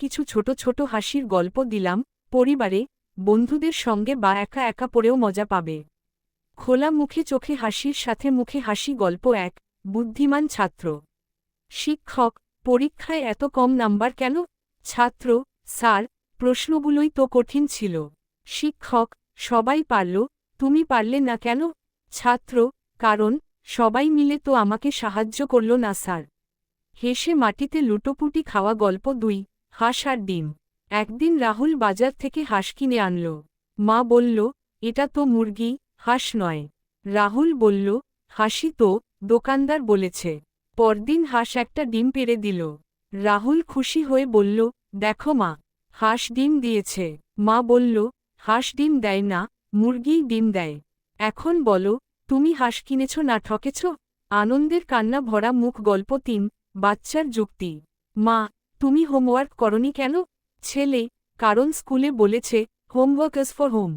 কিছু ছোট ছোট হাসির গল্প দিলাম, পরিবারে, বন্ধুদের সঙ্গে বা একা একা পড়েও মজা পাবে। খোলা মুখে চোখে হাসির সাথে মুখে হাসি গল্প এক, বুদ্ধিমান ছাত্র। শিক্ষক, পরীক্ষায় এত কম নাম্বার কেন? ছাত্র, স্যার, প্রশ্নগুলোই তো কঠিন ছিল। শিক্ষক, সবাই পারল, তুমি পারলে না কেন? ছাত্র, কারণ, সবাই মিলে তো আমাকে সাহায্য করল না স্যার। হেসে মাটিতে লুটোপুটি খাওয়া গল্প দুই হাঁস আর ডিম। একদিন রাহুল বাজার থেকে হাঁস কিনে আনল। মা বলল, এটা তো মুরগি, হাঁস নয়। রাহুল বলল হাসি তো, দোকানদার বলেছে। পরদিন হাঁস একটা ডিম পেরে দিল। রাহুল খুশি হয়ে বলল, দেখো মা, হাঁস ডিম দিয়েছে। মা বলল, হাঁস ডিম দেয় না, মুরগিই ডিম দেয়। এখন বলো, তুমি হাঁস কিনেছ না ঠকেছ? আনন্দের কান্না ভরা মুখ গল্প তিন, বাচ্চার যুক্তি। মা তুমি হোমওয়ার্ক করনি কেন? ছেলে কারণ স্কুলে বলেছে হোমওয়ার্ক ইজ ফর হোম